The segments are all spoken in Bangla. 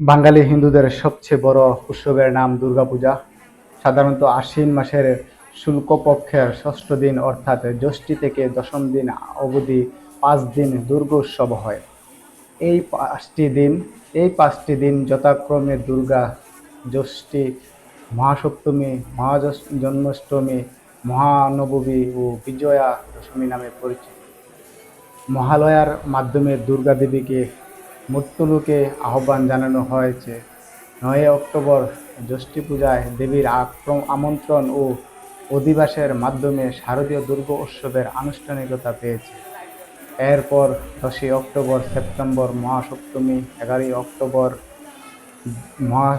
বাঙালি হিন্দুদের সবচেয়ে বড় উৎসবের নাম দুর্গাপূজা। সাধারণত আশ্বিন মাসের শুক্লপক্ষের ষষ্ঠ দিন অর্থাৎ ষষ্ঠী থেকে দশম দিন অবধি পাঁচ দিন দুর্গোৎসব হয়। এই পাঁচটি দিন, এই পাঁচটি দিন যথাক্রমে দুর্গা ষষ্ঠী মহাসপ্তমী মহাজস- জন্মাষ্টমী মহানবমী ও বিজয়া দশমী নামে পরিচিত। মহালয়ার মাধ্যমে দুর্গা দেবীকে মৃত্যুলোকে আহ্বান জানানো হয়েছে। নয় অক্টোবর ষষ্ঠী পূজায় দেবীর আক্রম- আমন্ত্রণ ও অধিবাসের মাধ্যমে শারদীয় দুর্গ উৎসবের আনুষ্ঠানিকতা পেয়েছে। এরপর দশই অক্টোবর সেপ্টেম্বর মহাসপ্তমী, এগারোই অক্টোবর মহা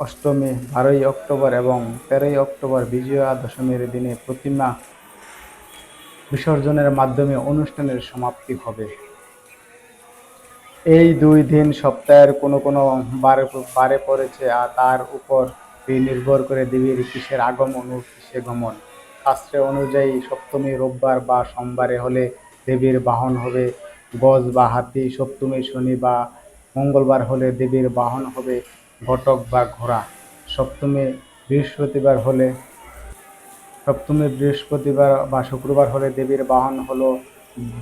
অষ্টমী বারোই অক্টোবর এবং তেরোই অক্টোবর বিজয়া দশমীর দিনে প্রতিমা বিসর্জনের মাধ্যমে অনুষ্ঠানের সমাপ্তি হবে। এই দুই দিন সপ্তাহের কোনো কোনো বারে বারে পড়েছে আর তার উপর নির্ভর করে দেবীর কিসের আগমন ও কিসে গমন। শাস্ত্রে অনুযায়ী সপ্তমী রোববার বা সোমবারে হলে দেবীর বাহন হবে গজ বা হাতি, সপ্তমী শনি বা মঙ্গলবার হলে দেবীর বাহন হবে ঘটক বা ঘোড়া। সপ্তমী বৃহস্পতিবার হলে, সপ্তমী বৃহস্পতিবার বা শুক্রবার হলে দেবীর বাহন হলো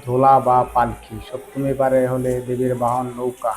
ধোলা বা পালকি সপ্তমী পারে হলে দেবীর বাহন নৌকা।